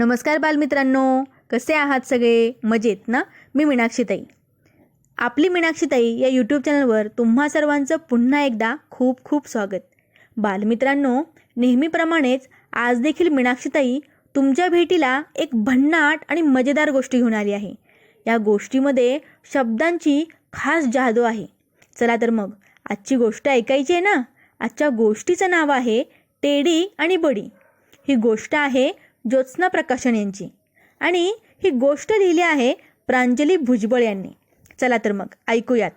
नमस्कार बालमित्रांनो. कसे आहात सगळे? मजेत ना? मी मीनाक्षीताई आपली मीनाक्षीताई या यूट्यूब चॅनलवर तुम्हा सर्वांचं पुन्हा एकदा खूप खूप स्वागत. बालमित्रांनो नेहमीप्रमाणेच आज देखील मीनाक्षीताई तुमच्या भेटीला एक भन्नाट आणि मजेदार गोष्टी घेऊन आली आहे. या गोष्टीमध्ये शब्दांची खास जादू आहे. चला तर मग आजची गोष्ट ऐकायची आहे ना? आजच्या गोष्टीचं नाव आहे टेडी आणि बडी. ही गोष्ट आहे ज्योत्स्ना प्रकाशन यांची. आणि ही गोष्ट लिहिली आहे प्रांजली भुजबळ यांनी. चला तर मग ऐकूयात.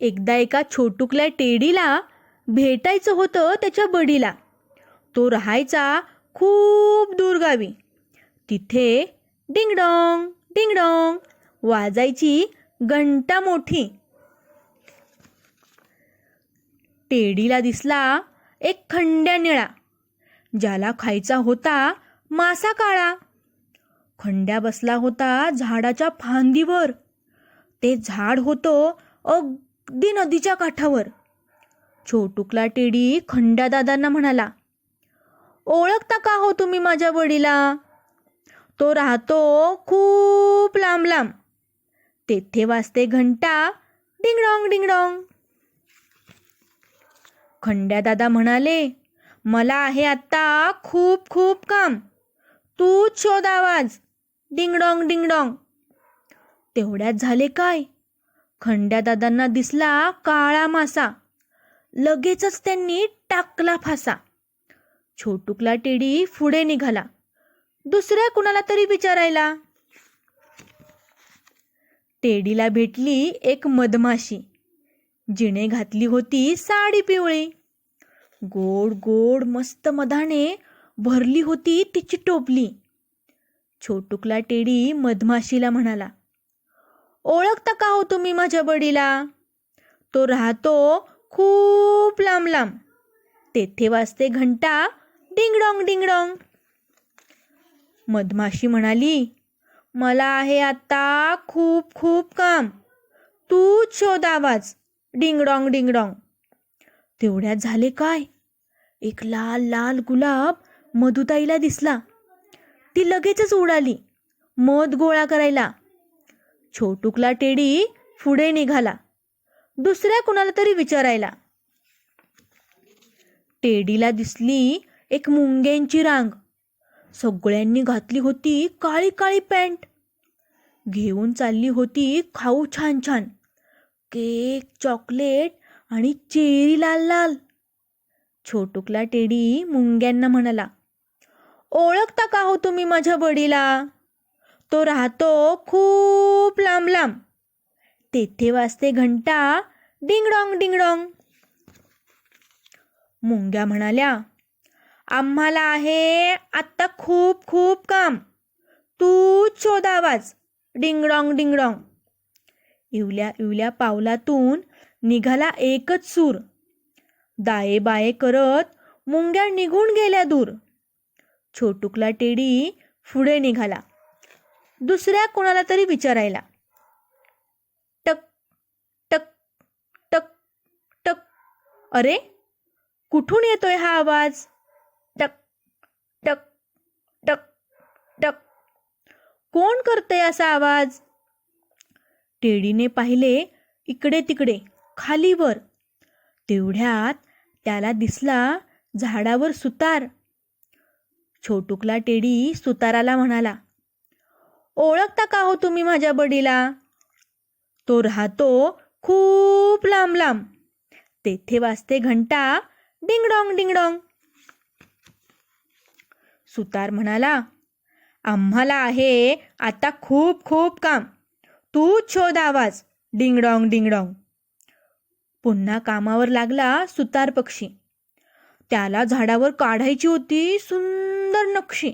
एकदा एका छोटुकल्या टेडीला भेटायचं होतं त्याच्या बडीला. तो राहायचा खूप दूरगावी तिथे डिंगडोंग डिंगडोंग वाजायची घंटा मोठी. टेडीला दिसला एक खंड्या निळा. ज्याला खायचा होता मासा काळा. खंड्या बसला होता झाडाच्या फांदीवर. ते झाड होतं अगदी नदीच्या काठावर. छोटुकला टेडी खंड्या दादांना म्हणाला ओळखता का हो तुम्ही माझ्या वडीला? तो राहतो खूप लांब लांब तेथे वाजते घंटा डिंगडॉंग डिंगडॉंग खंड्या दादा म्हणाले मला आहे आत्ता खूप खूप काम. तूच शोध आवाज. डिंगडॉंग डिंगडॉंग तेवढ्यात झाले काय? खंड्या दादांना दिसला काळा मासा. लगेचच त्यांनी टाकला फासा. छोटुकला टेडी पुढे निघाला. दुसऱ्या कुणाला तरी विचारायला. टेडीला भेटली एक मधमाशी. जिने घातली होती साडी पिवळी. गोड गोड मस्त मधाने भरली होती तिची टोपली. छोटुकला टेडी मधमाशीला म्हणाला ओळखता का हो तुम्ही माझ्या बडीला? तो राहतो खूप लांब लांब. तेथे वाजते घंटा डिंगडॉंग डिंगडॉंग मधमाशी म्हणाली मला आहे आता खूप खूप काम. तूच शोध आवाज डिंगडॉंग डिंगडॉंग तेवढ्यात झाले काय? एक लाल लाल गुलाब मधुताईला दिसला. ती लगेचच उडाली मध गोळा करायला. छोटुकला टेडी पुढे निघाला दुसऱ्या कुणाला तरी विचारायला. टेडीला दिसली एक मुंग्यांची रांग. सगळ्यांनी घातली होती काळी काळी पॅन्ट. घेऊन चालली होती खाऊ छान छान. केक चॉकलेट आणि चेरी लाल लाल. छोटुकला टेडी मुंग्यांना म्हणाला ओळखता का हो तुम्ही माझ्या बडीला तो राहतो खूप लांब लांब. तेथे वाजते घंटा डिंगडॉंग डिंगडॉंग. मुंग्या म्हणाल्या आम्हाला आहे आत्ता खूप खूप काम. तू शोधावाच. आवाज डिंगडॉंग डिंगडॉंग. इवल्या इवल्या पावलातून निघाला एकच सूर. दाये बाये करत मुंग्या निघून गेल्या दूर. छोटुकला टेडी पुढे निघाला. दुसऱ्या कोणाला तरी विचारायला. टक टक टक टक. अरे कुठून येतोय हा आवाज? टक टक टक टक. कोण करतय असा आवाज? टेडीने पाहिले इकडे तिकडे. खालीवर. तेवढ्यात त्याला दिसला झाडावर सुतार. छोटुकला टेडी सुताराला म्हणाला ओळखता का हो तुम्ही माझ्या बडीला? तो राहतो खूप लांब लांब तेथे वाजते घंटा डिंगडॉंग डिंगडॉंग. सुतार म्हणाला आम्हाला आहे आता खूप खूप काम. तूच शोध आवाज डिंगडॉंग डिंगडॉंग. पुन्हा कामावर लागला सुतार पक्षी. त्याला झाडावर काढायची होती सुंदर नक्षी.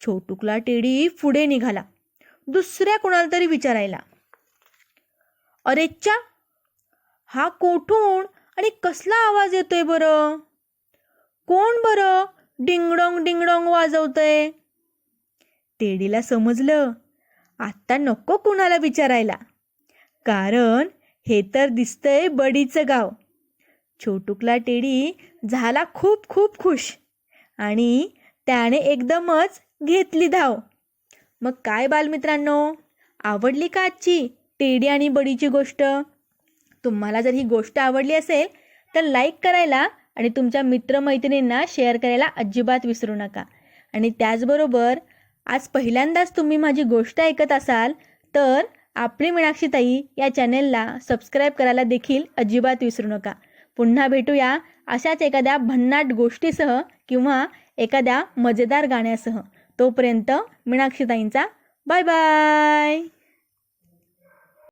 छोटुकला टेडी पुढे निघाला. दुसऱ्या कोणाला तरी विचारायला. अरेच्चा हा कोठून आणि कसला आवाज येतोय बरं? कोण बरं डिंगडोंग डिंगडोंग वाजवतंय? टेडीला समजलं. आत्ता नको कुणाला विचारायला. कारण हे तर दिसतंय बडीचं गाव. छोटुकला टेडी झाला खूप खूप खुश आणि त्याने एकदमच घेतली धाव. मग काय बालमित्रांनो? आवडली का आजची टेडी आणि बडीची गोष्ट? तुम्हाला जर ही गोष्ट आवडली असेल तर लाईक करायला आणि तुमच्या मित्रमैत्रिणींना शेअर करायला अजिबात विसरू नका. आणि त्याचबरोबर आज पहिल्यांदाच तुम्ही माझी गोष्ट ऐकत असाल तर आपली मीनाक्षीताई या चॅनेलला सबस्क्राईब करायला देखील अजिबात विसरू नका. पुन्हा भेटूया अशाच एखाद्या भन्नाट गोष्टीसह किंवा एखाद्या मजेदार गाण्यासह. तोपर्यंत मीनाक्षीताईंचा बाय बाय!